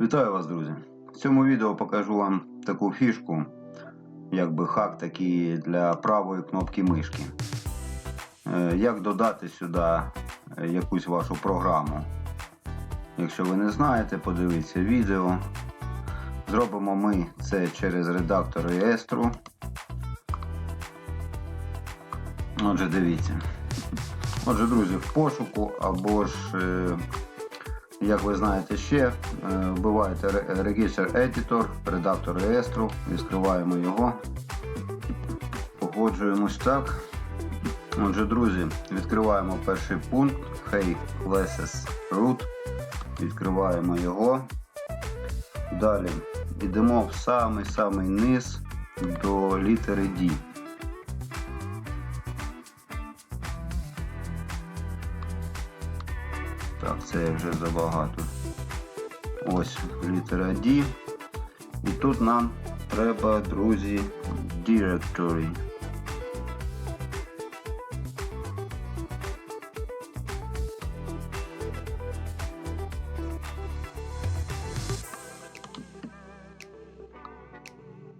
Вітаю вас, друзі! В цьому відео покажу вам таку фішку, якби хак такий для правої кнопки мишки. Е, Як додати сюди е, якусь вашу програму. Якщо ви не знаєте, подивіться відео. Зробимо ми це через редактор реєстру. Отже, дивіться. Отже, друзі, в пошуку або ж е, як ви знаєте ще, е, вбиваєте Register Editor, редактор реєстру, відкриваємо його, погоджуємось так. Отже, друзі, відкриваємо перший пункт Hey Classes Root, відкриваємо його. Далі йдемо в самий-самий низ до літери D. Так, це вже забагато. Ось літера D. І тут нам треба, друзі, directory.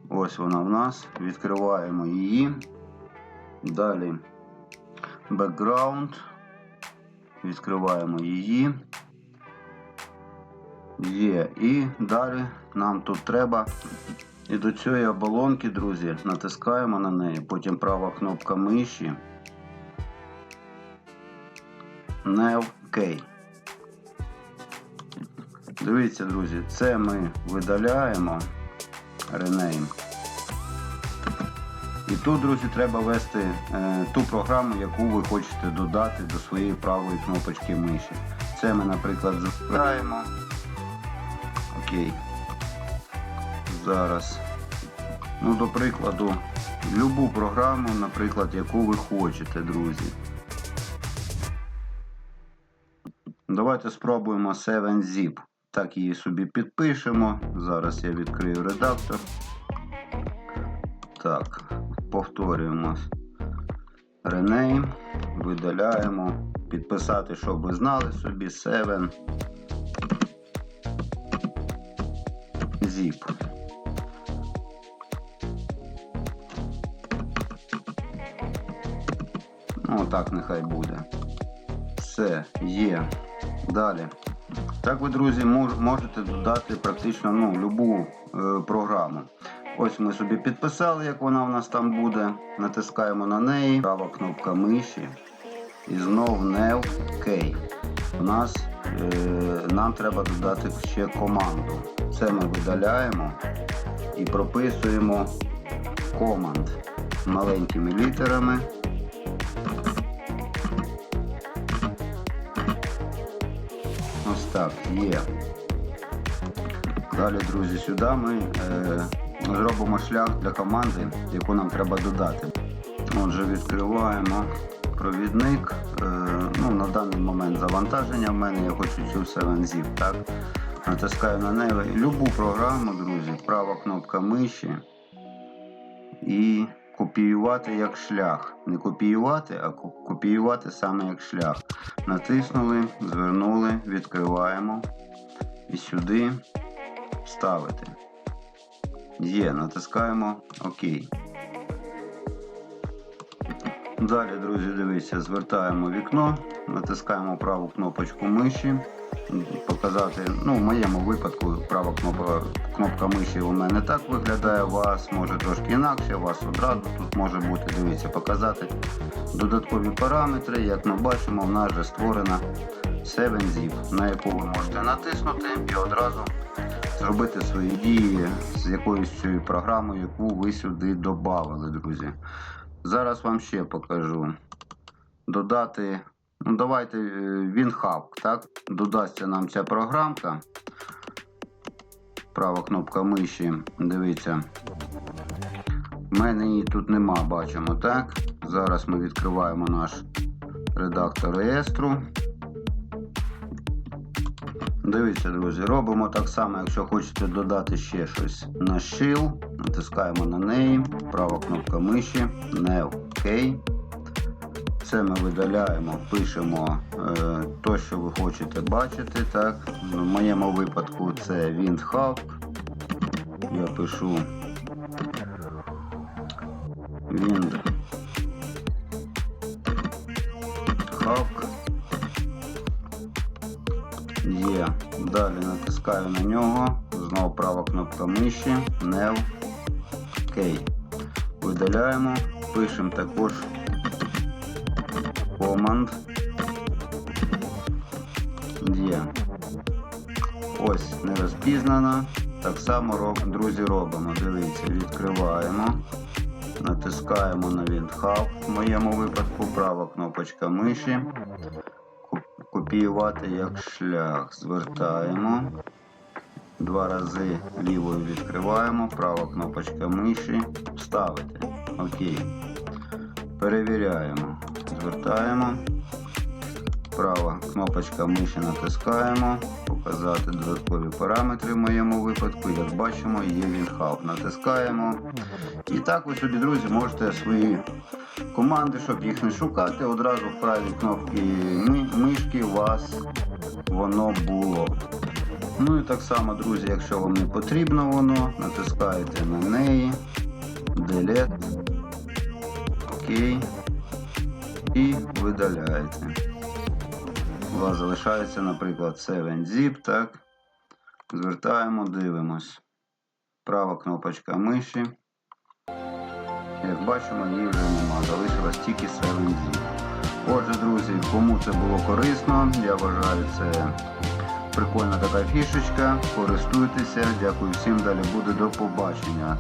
Ось вона в нас. Відкриваємо її. Далі background. Відкриваємо її. Є. І далі нам тут треба. І до цієї оболонки, друзі, натискаємо на неї, потім права кнопка миші. Nav K. Дивіться, друзі, це ми видаляємо Rename. І тут, друзі, треба ввести е, ту програму, яку ви хочете додати до своєї правої кнопочки миші. Це ми, наприклад, збираємо. Окей. Зараз. Ну, до прикладу, любу програму, наприклад, яку ви хочете, друзі. Давайте спробуємо 7zip. Так її собі підпишемо. Зараз я відкрию редактор. Так, повторюємо. Rename, видаляємо. Підписати, щоб ви знали собі 7 zip. Ну, так нехай буде. Все, є. Далі. Так ви, друзі, можете додати практично ну, любу е, програму. Ось ми собі підписали, як вона у нас там буде. Натискаємо на неї. Права кнопка миші. І знов Nav K. У нас е, нам треба додати ще команду. Це ми видаляємо і прописуємо команд маленькими літерами. Ось так, є. Далі, друзі, сюди ми е, зробимо шлях для команди, яку нам треба додати. Отже, відкриваємо провідник. Е, ну, на даний момент завантаження в мене, я хочу цю 7zip, так? Натискаю на неї любу програму, друзі, права кнопка миші. І копіювати як шлях. Не копіювати, а копіювати саме як шлях. Натиснули, звернули, відкриваємо і сюди ставити. Є, натискаємо ОК. Далі, друзі, дивіться, звертаємо вікно, натискаємо праву кнопочку миші. Показати, ну, в моєму випадку права кнопка, кнопка миші у мене так виглядає, у вас може трошки інакше, у вас одразу тут може бути, дивіться, показати додаткові параметри. Як ми бачимо, в нас вже створена 7zip, на яку ви можете натиснути і одразу зробити свої дії з якоюсь цією програмою, яку ви сюди додали, друзі. Зараз вам ще покажу. Додати. Ну, давайте е, WinHub, так? Додасться нам ця програмка. Права кнопка миші. Дивіться. У мене її тут нема, бачимо, так? Зараз ми відкриваємо наш редактор реєстру. Дивіться, друзі, робимо так само, якщо хочете додати ще щось на Shield, натискаємо на неї, права кнопка миші, Nav K. це ми видаляємо, пишемо е, то, що ви хочете бачити. Так? В моєму випадку це WindHawk. Я пишу WindHawk. Натискаю на нього. Знову права кнопка миші. New. Окей. Видаляємо. Пишемо також команд. Є. Ось не розпізнано. Так само друзі робимо. Дивіться, відкриваємо. Натискаємо на WindHub. В моєму випадку права кнопочка миші. Копіювати як шлях. Звертаємо. Два рази лівою відкриваємо, права кнопочка миші, вставити. Окей. Перевіряємо. Звертаємо. Права кнопочка миші натискаємо. Показати додаткові параметри в моєму випадку. Як бачимо, є WinHub. Натискаємо. І так ви собі, друзі, можете свої команди, щоб їх не шукати, одразу в правій кнопці ми- мишки у вас воно було. Ну і так само, друзі, якщо вам не потрібно воно, натискаєте на неї, Delete, OK і видаляєте. У вас залишається, наприклад, 7zip, так. Звертаємо, дивимось. Права кнопочка миші. Як бачимо, її вже нема. залишилась тільки 7zip. Отже, друзі, кому це було корисно, я вважаю це прикольна така фішечка. Користуйтеся. Дякую всім. Далі буде до побачення.